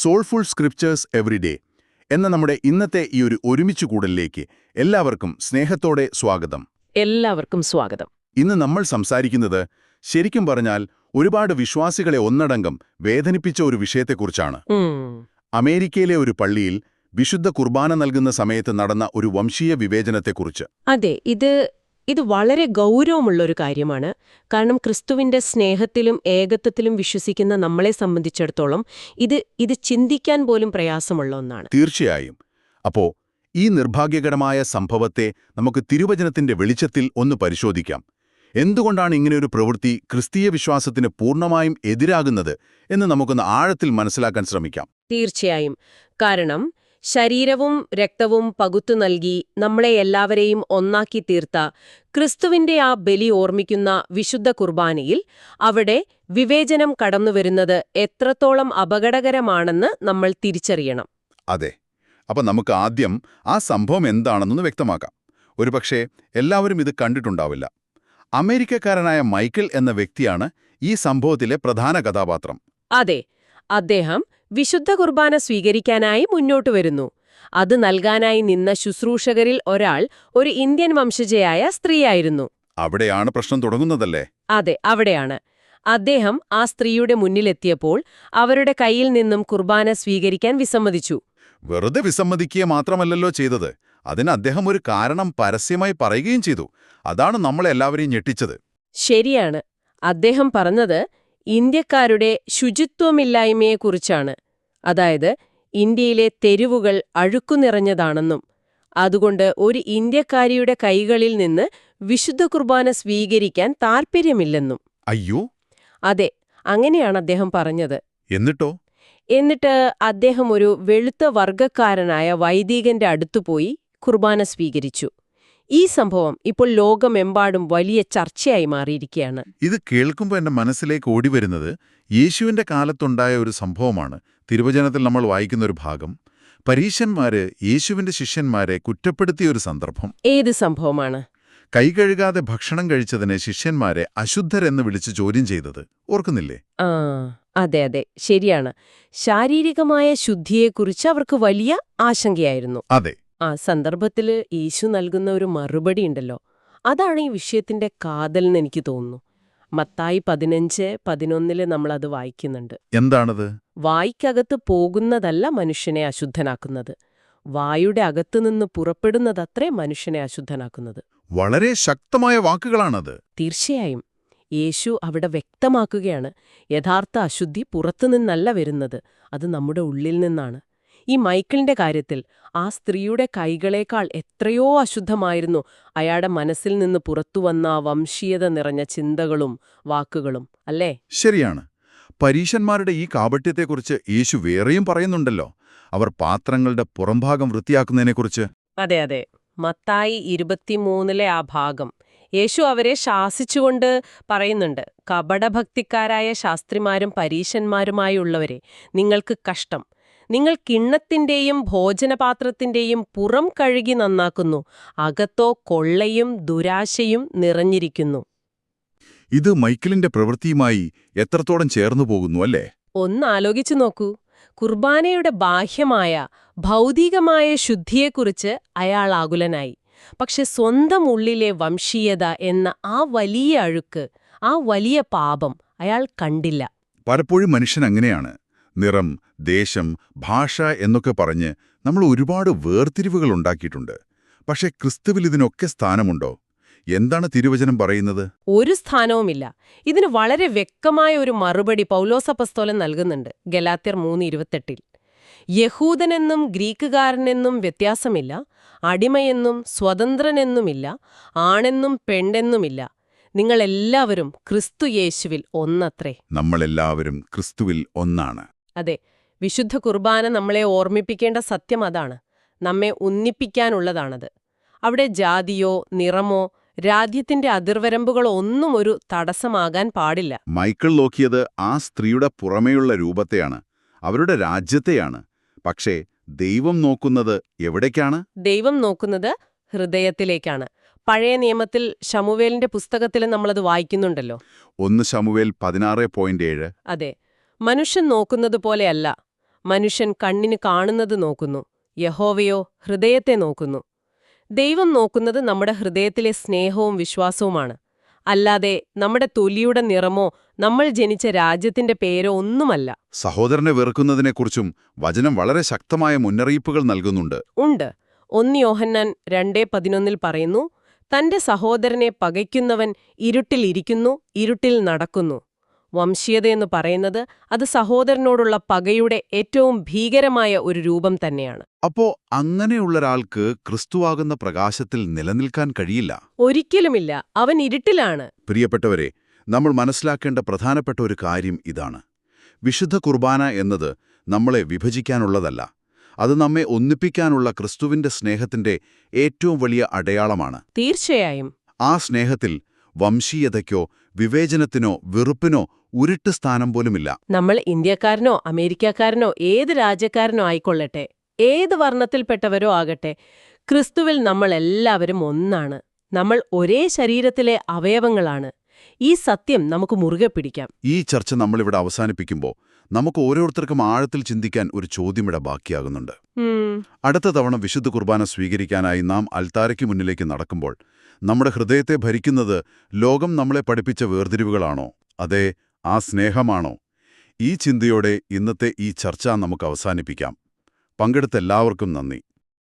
Soulful scriptures everyday എന്ന നമ്മുടെ ഇന്നത്തെ ഈ ഒരു ഒരുമിച്ച് കൂടലിലേക്ക് എല്ലാവർക്കും സ്നേഹത്തോടെ സ്വാഗതം. എല്ലാവർക്കും സ്വാഗതം. ഇന്ന് നമ്മൾ സംസാരിക്കുന്നത് ശരിക്കും പറഞ്ഞാൽ ഒരുപാട് വിശ്വാസികളെ ഒന്നടങ്കം വേദനിപ്പിച്ച ഒരു വിഷയത്തെക്കുറിച്ചാണ്. അമേരിക്കയിലെ ഒരു പള്ളിയിൽ വിശുദ്ധ കുർബാന നൽകുന്ന സമയത്ത് നടന്ന ഒരു വംശീയ വിവേചനത്തെക്കുറിച്ച്. അതെ ഇത് ഇത് വളരെ ഗൗരവമുള്ളൊരു കാര്യമാണ്. കാരണം ക്രിസ്തുവിന്റെ സ്നേഹത്തിലും ഏകത്വത്തിലും വിശ്വസിക്കുന്ന നമ്മളെ സംബന്ധിച്ചിടത്തോളം ഇത് ഇത് ചിന്തിക്കാൻ പോലും പ്രയാസമുള്ള ഒന്നാണ്. തീർച്ചയായും. അപ്പോ ഈ നിർഭാഗ്യകരമായ സംഭവത്തെ നമുക്ക് തിരുവചനത്തിന്റെ വെളിച്ചത്തിൽ ഒന്ന് പരിശോധിക്കാം. എന്തുകൊണ്ടാണ് ഇങ്ങനെയൊരു പ്രവൃത്തി ക്രിസ്തീയ വിശ്വാസത്തിന് പൂർണമായും എതിരാകുന്നത് എന്ന് നമുക്കൊന്ന് ആഴത്തിൽ മനസ്സിലാക്കാൻ ശ്രമിക്കാം. തീർച്ചയായും. കാരണം ശരീരവും രക്തവും പകുത്തു നൽകി നമ്മളെ എല്ലാവരെയും ഒന്നാക്കി തീർത്ത ക്രിസ്തുവിന്റെ ആ ബലി ഓർമ്മിക്കുന്ന വിശുദ്ധ കുർബാനയിൽ അവിടെ വിവേചനം കടന്നുവരുന്നത് എത്രത്തോളം അപകടകരമാണെന്ന് നമ്മൾ തിരിച്ചറിയണം. അതെ. അപ്പൊ നമുക്ക് ആദ്യം ആ സംഭവം എന്താണെന്നൊന്ന് വ്യക്തമാക്കാം. ഒരുപക്ഷെ എല്ലാവരും ഇത് കണ്ടിട്ടുണ്ടാവില്ല. അമേരിക്കക്കാരനായ മൈക്കിൾ എന്ന വ്യക്തിയാണ് ഈ സംഭവത്തിലെ പ്രധാന കഥാപാത്രം. അതെ. അദ്ദേഹം വിശുദ്ധ കുർബാന സ്വീകരിക്കാനായി മുന്നോട്ടു വരുന്നു. അത് നൽകാനായി നിന്ന ശുശ്രൂഷകരിൽ ഒരാൾ ഒരു ഇന്ത്യൻ വംശജയായ സ്ത്രീയായിരുന്നു. അവിടെയാണ് പ്രശ്നം തുടങ്ങുന്നതല്ലേ? അതെ അവിടെയാണ്. അദ്ദേഹം ആ സ്ത്രീയുടെ മുന്നിലെത്തിയപ്പോൾ അവരുടെ കയ്യിൽ നിന്നും കുർബാന സ്വീകരിക്കാൻ വിസമ്മതിച്ചു. വെറുതെ വിസമ്മതിക്കുക മാത്രമല്ലല്ലോ ചെയ്തത്. അതിന് അദ്ദേഹം ഒരു കാരണം പരസ്യമായി പറയുകയും ചെയ്തു. അതാണ് നമ്മളെല്ലാവരെയും ഞെട്ടിച്ചത്. ശരിയാണ്. അദ്ദേഹം പറഞ്ഞത് ഇന്ത്യക്കാരുടെ ശുചിത്വമില്ലായ്മയെക്കുറിച്ചാണ്. അതായത് ഇന്ത്യയിലെ തെരുവുകൾ അഴുക്കുനിറഞ്ഞതാണെന്നും അതുകൊണ്ട് ഒരു ഇന്ത്യക്കാരിയുടെ കൈകളിൽ നിന്ന് വിശുദ്ധ കുർബാന സ്വീകരിക്കാൻ താൽപ്പര്യമില്ലെന്നും. അയ്യോ! അതെ അങ്ങനെയാണ് അദ്ദേഹം പറഞ്ഞത്. എന്നിട്ടോ? എന്നിട്ട് അദ്ദേഹം ഒരു വെളുത്ത വർഗക്കാരനായ വൈദികന്റെ അടുത്തുപോയി കുർബാന സ്വീകരിച്ചു. ഈ സംഭവം ഇപ്പോൾ ലോകമെമ്പാടും വലിയ ചർച്ചയായി മാറിയിരിക്കുകയാണ്. ഇത് കേൾക്കുമ്പോൾ എന്റെ മനസ്സിലേക്ക് ഓടിവരുന്നത് യേശുവിന്റെ കാലത്തുണ്ടായ ഒരു സംഭവമാണ്. തിരുവചനത്തിൽ നമ്മൾ വായിക്കുന്ന ഒരു ഭാഗം. പരീശന്മാര് യേശുവിന്റെ ശിഷ്യന്മാരെ കുറ്റപ്പെടുത്തിയ ഒരു സന്ദർഭം. ഏത് സംഭവമാണ്? കൈ കഴുകാതെ ഭക്ഷണം കഴിച്ചതിനെ ശിഷ്യന്മാരെ അശുദ്ധരെന്ന് വിളിച്ച് ചോദ്യം ചെയ്തത്. ഓർക്കുന്നില്ലേ? ആ അതെ അതെ. ശരിയാണ്. ശാരീരികമായ ശുദ്ധിയെക്കുറിച്ച് അവർക്ക് വലിയ ആശങ്കയായിരുന്നു. അതെ. ആ സന്ദർഭത്തിൽ യേശു നൽകുന്ന ഒരു മറുപടി ഉണ്ടല്ലോ. അതാണ് ഈ വിഷയത്തിന്റെ കാതൽന്ന് എനിക്ക് തോന്നുന്നു. മത്തായി പതിനഞ്ച് പതിനൊന്നിൽ നമ്മളത് വായിക്കുന്നുണ്ട്. എന്താണത്? വായിക്കകത്ത് പോകുന്നതല്ല മനുഷ്യനെ അശുദ്ധനാക്കുന്നത്. വായുടെ അകത്തുനിന്ന് പുറപ്പെടുന്നതത്രേ മനുഷ്യനെ അശുദ്ധനാക്കുന്നത്. വളരെ ശക്തമായ വാക്കുകളാണത്. തീർച്ചയായും. യേശു അവിടെ വ്യക്തമാക്കുകയാണ്. യഥാർത്ഥ അശുദ്ധി പുറത്തുനിന്നല്ല വരുന്നത്. അത് നമ്മുടെ ഉള്ളിൽ നിന്നാണ്. ഈ മൈക്കിളിന്റെ കാര്യത്തിൽ ആ സ്ത്രീയുടെ കൈകളേക്കാൾ എത്രയോ അശുദ്ധമായിരുന്നു അയാളുടെ മനസ്സിൽ നിന്ന് പുറത്തുവന്ന വംശീയത നിറഞ്ഞ ചിന്തകളും വാക്കുകളും അല്ലേ? ശരിയാണ്. പരീശന്മാരുടെ ഈ കാപട്യത്തെക്കുറിച്ച് യേശു വേറെയും പറയുന്നുണ്ടല്ലോ. അവർ പാത്രങ്ങളുടെ പുറംഭാഗം വൃത്തിയാക്കുന്നതിനെക്കുറിച്ച്. അതെ അതെ. മത്തായി ഇരുപത്തിമൂന്നിലെ ആ ഭാഗം. യേശു അവരെ ശാസിച്ചുകൊണ്ട് പറയുന്നുണ്ട് കപടഭക്തിക്കാരായ ശാസ്ത്രിമാരും പരീശന്മാരുമായുള്ളവരെ നിങ്ങൾക്ക് കഷ്ടം. നിങ്ങൾ കിണ്ണത്തിന്റെയും ഭോജനപാത്രത്തിന്റെയും പുറം കഴുകി നന്നാക്കുന്നു. അകത്തോ കൊള്ളയും ദുരാശയും നിറഞ്ഞിരിക്കുന്നു. ഇത് മൈക്കിളിന്റെ പ്രവൃത്തിയുമായി എത്രത്തോളം ചേർന്നു പോകുന്നു അല്ലേ? ഒന്നാലോചിച്ചു നോക്കൂ. കുർബാനയുടെ ബാഹ്യമായ ഭൗതികമായ ശുദ്ധിയെക്കുറിച്ച് അയാൾ ആകുലനായി. പക്ഷെ സ്വന്തം ഉള്ളിലെ വംശീയത എന്ന ആ വലിയ അഴുക്ക് ആ വലിയ പാപം അയാൾ കണ്ടില്ല. പലപ്പോഴും മനുഷ്യൻ അങ്ങനെയാണ്. നിറം ദേശം ഭാഷ എന്നൊക്കെ പറഞ്ഞ് നമ്മൾ ഒരുപാട് വേർതിരിവുകൾ ഉണ്ടാക്കിയിട്ടുണ്ട്. പക്ഷെ ക്രിസ്തുവിൽ ഇതിനൊക്കെ സ്ഥാനമുണ്ടോ? എന്താണ് തിരുവചനം പറയുന്നത്? ഒരു സ്ഥാനവുമില്ല. ഇതിന് വളരെ വ്യക്തമായ ഒരു മറുപടി പൗലോസപ്പസ്തോലൻ നൽകുന്നുണ്ട് ഗലാത്യർ മൂന്ന് ഇരുപത്തെട്ടിൽ. യഹൂദനെന്നും ഗ്രീക്കുകാരനെന്നും വ്യത്യാസമില്ല അടിമയെന്നും സ്വതന്ത്രനെന്നുമില്ല ആണെന്നും പെണ്ണെന്നുമില്ല നിങ്ങളെല്ലാവരും ക്രിസ്തു യേശുവിൽ ഒന്നത്രേ. നമ്മളെല്ലാവരും ക്രിസ്തുവിൽ ഒന്നാണ്. അതെ വിശുദ്ധ കുർബാന നമ്മളെ ഓർമ്മിപ്പിക്കേണ്ട സത്യം അതാണ്. നമ്മെ ഉന്നിപ്പിക്കാനുള്ളതാണത്. അവിടെ ജാതിയോ നിറമോ രാജ്യത്തിന്റെ അതിർവരമ്പുകളോ ഒന്നും ഒരു തടസ്സമാകാൻ പാടില്ല. മൈക്കിൾ നോക്കിയത് ആ സ്ത്രീയുടെ പുറമേയുള്ള രൂപത്തെയാണ് അവരുടെ രാജ്യത്തെയാണ്. പക്ഷേ ദൈവം നോക്കുന്നത് എവിടേക്കാണ്? ദൈവം നോക്കുന്നത് ഹൃദയത്തിലേക്കാണ്. പഴയ നിയമത്തിൽ ശമുവേലിന്റെ പുസ്തകത്തിൽ നമ്മളത് വായിക്കുന്നുണ്ടല്ലോ. ഒന്ന് ശമുവേൽ പതിനാറ് പോയിന്റ് ഏഴ്. അതെ മനുഷ്യൻ നോക്കുന്നത് പോലെയല്ല. മനുഷ്യൻ കണ്ണിന് കാണുന്നത് നോക്കുന്നു. യഹോവയോ ഹൃദയത്തെ നോക്കുന്നു. ദൈവം നോക്കുന്നത് നമ്മുടെ ഹൃദയത്തിലെ സ്നേഹവും വിശ്വാസവുമാണ്. അല്ലാതെ നമ്മുടെ തൊലിയുടെ നിറമോ നമ്മൾ ജനിച്ച രാജ്യത്തിന്റെ പേരോ ഒന്നുമല്ല. സഹോദരനെ വെറുക്കുന്നതിനെക്കുറിച്ചും വചനം വളരെ ശക്തമായ മുന്നറിയിപ്പുകൾ നൽകുന്നുണ്ട്. ഉണ്ട്. ഒന്ന് യോഹന്നാൻ രണ്ടേ പതിനൊന്നിൽ പറയുന്നു തന്റെ സഹോദരനെ പകയ്ക്കുന്നവൻ ഇരുട്ടിലിരിക്കുന്നു ഇരുട്ടിൽ നടക്കുന്നു. വംശീയതയെന്ന് പറയുന്നത് അത് സഹോദരനോടുള്ള പകയുടെ ഏറ്റവും ഭീകരമായ ഒരു രൂപം തന്നെയാണ്. അപ്പോ അങ്ങനെയുള്ളൊരാൾക്ക് ക്രിസ്തുവാകുന്ന പ്രകാശത്തിൽ നിലനിൽക്കാൻ കഴിയില്ല? ഒരിക്കലുമില്ല. അവൻ ഇരുട്ടിലാണ്. പ്രിയപ്പെട്ടവരെ നമ്മൾ മനസ്സിലാക്കേണ്ട പ്രധാനപ്പെട്ട ഒരു കാര്യം ഇതാണ്. വിശുദ്ധ കുർബാന എന്നത് നമ്മളെ വിഭജിക്കാനുള്ളതല്ല. അത് നമ്മെ ഒന്നിപ്പിക്കാനുള്ള ക്രിസ്തുവിന്റെ സ്നേഹത്തിന്റെ ഏറ്റവും വലിയ അടയാളമാണ്. തീർച്ചയായും. ആ സ്നേഹത്തിൽ വംശീയതയ്ക്കോ വിവേചനത്തിനോ വെറുപ്പിനോ ഉരുട്ട് സ്ഥാനം പോലുമില്ല. നമ്മൾ ഇന്ത്യക്കാരനോ അമേരിക്കക്കാരനോ ഏത് രാജ്യക്കാരനോ ആയിക്കൊള്ളട്ടെ ഏത് വർണത്തിൽപ്പെട്ടവരോ ആകട്ടെ ക്രിസ്തുവിൽ നമ്മൾ എല്ലാവരും ഒന്നാണ്. നമ്മൾ ഒരേ ശരീരത്തിലെ അവയവങ്ങളാണ്. ഈ സത്യം നമുക്ക് മുറുകെ പിടിക്കാം. ഈ ചർച്ച നമ്മളിവിടെ അവസാനിപ്പിക്കുമ്പോൾ നമുക്ക് ഓരോരുത്തർക്കും ആഴത്തിൽ ചിന്തിക്കാൻ ഒരു ചോദ്യമിട ബാക്കിയാകുന്നുണ്ട്. അടുത്ത തവണ വിശുദ്ധ കുർബാന സ്വീകരിക്കാനായി നാം അൽത്താരയ്ക്ക് മുന്നിലേക്ക് നടക്കുമ്പോൾ നമ്മുടെ ഹൃദയത്തെ ഭരിക്കുന്നത് ലോകം നമ്മളെ പഠിപ്പിച്ച വേർതിരിവുകളാണോ? അതെ ആ സ്നേഹമാണോ? ഈ ചിന്തയോടെ ഇന്നത്തെ ഈ ചർച്ച നമുക്ക് അവസാനിപ്പിക്കാം. പങ്കെടുത്ത എല്ലാവർക്കും നന്ദി.